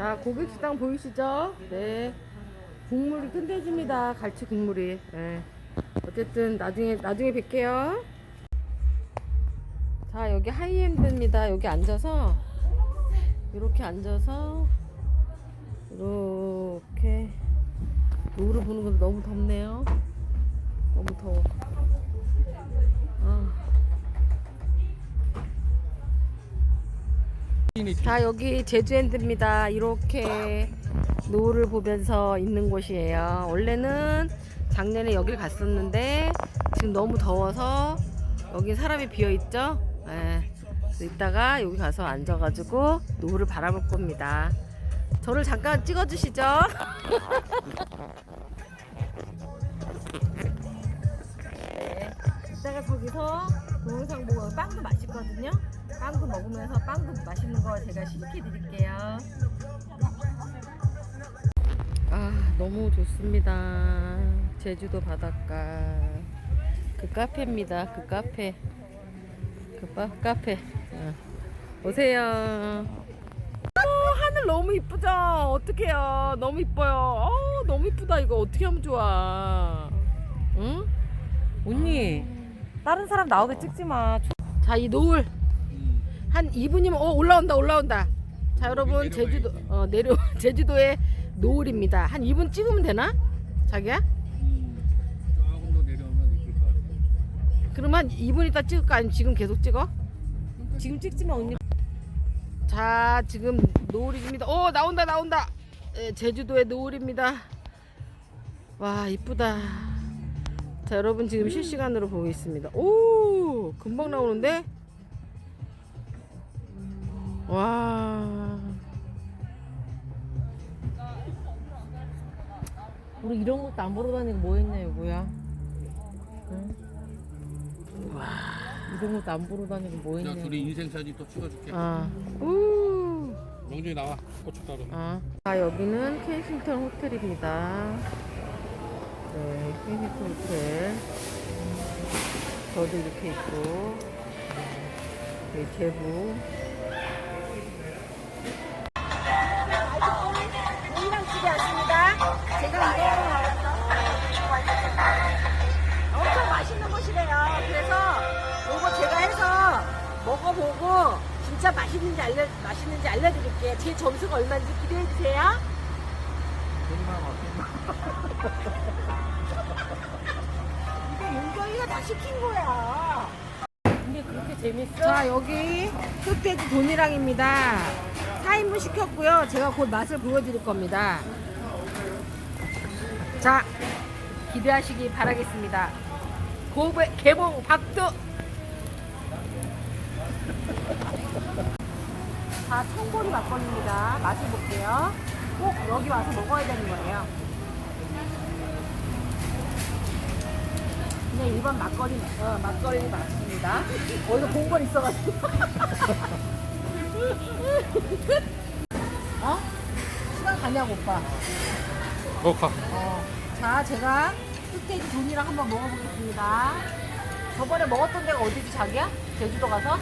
자, 고객식당 보이시죠? 네. 국물이 끝내줍니다. 갈치 국물이. 네. 어쨌든 나중에 나중에 뵐게요. 자, 여기 하이엔드입니다. 여기 앉아서 이렇게 앉아서 이렇게 노을을 보는 것도 너무 덥네요. 너무 더워. 아. 자 여기 제주엔드입니다 이렇게 노을을 보면서 있는 곳이에요 원래는 작년에 여길 갔었는데 지금 너무 더워서 여기 사람이 비어 있죠 예. 그래서 이따가 여기 가서 앉아가지고 노을을 바라볼 겁니다 저를 잠깐 찍어주시죠 네. 이따가 저기서 동영상 보고 빵도 맛있거든요. 빵도 먹으면서 빵도 맛있는 거 제가 시켜 드릴게요. 아, 너무 좋습니다. 제주도 바닷가. 그 카페입니다. 그 카페. 그 바, 카페. 어. 오세요. 어, 하늘 너무 이쁘죠? 어떡해요. 너무 이뻐요. 어, 너무 이쁘다. 이거 어떻게 하면 좋아. 응? 언니 다른 사람 나오게 찍지 마. 자, 이 노을 한 2분이면 어 올라온다 올라온다. 자, 여러분. 제주도 어 내려 제주도의 노을입니다. 한 2분 찍으면 되나? 자기야? 조금 더 내려오면 이쁠 것 같아. 그러면 2분 있다 찍을까 아니면 지금 계속 찍어? 지금 찍지 마 언니. 자, 지금 노을입니다. 어, 나온다 나온다. 예, 제주도의 노을입니다. 와, 이쁘다. 자, 여러분 지금 실시간으로 보고 있습니다. 오, 금방 나오는데? 와. 우리 이런 것도 안 보러 다니고 뭐 했냐 이거야. 응? 이런 것도 안 보러 다니고 뭐 자, 했냐. 둘이 인생 사진 또 찍어줄게. 아. 우. 명준이 나와. 고춧가루. 아. 아, 여기는 켄싱턴 호텔입니다. 네, 켄싱턴 호텔. 저도 이렇게 있고, 여기 제부. 먹어보고 진짜 맛있는지 알려 맛있는지 알려드릴게요. 제 점수가 얼마인지 기대해 주세요. 이거 윤경이가 다 시킨 거야. 근데 그렇게 재밌어? 자, 여기 흑돼지 돈이랑입니다. 4인분 시켰고요. 제가 곧 맛을 보여드릴 겁니다. 자, 기대하시기 바라겠습니다. 고배, 개봉 박두! 자, 청보리 막걸리입니다. 맛을 볼게요. 꼭 여기 와서 먹어야 되는 거예요. 그냥 일반 막걸리, 어, 막걸리 맛입니다. 어디서 본건 있어가지고. 어? 시간 가냐고, 오빠. 어, 가. 어. 자, 제가 흑돼지 돈이랑 한번 먹어보겠습니다. 저번에 먹었던 데가 어디지, 자기야? 제주도 가서?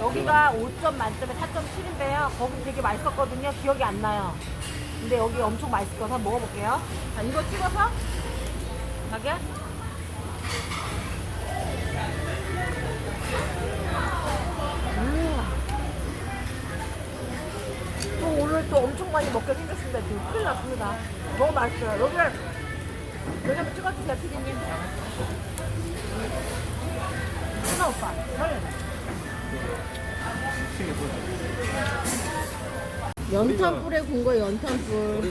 여기가 5점 만점에 4.7인데요. 거기 되게 맛있었거든요. 기억이 안 나요. 근데 여기 엄청 맛있어서 한번 먹어볼게요. 자, 이거 찍어서? 자기야? 음. 또 오늘 또 엄청 많이 먹게 생겼습니다. 지금 큰일 났습니다. 너무 맛있어요. 여기 여기 한번 찍어주세요, 피디님. 하나 오빠. 헐. 연탄불에 거예요, 연탄불.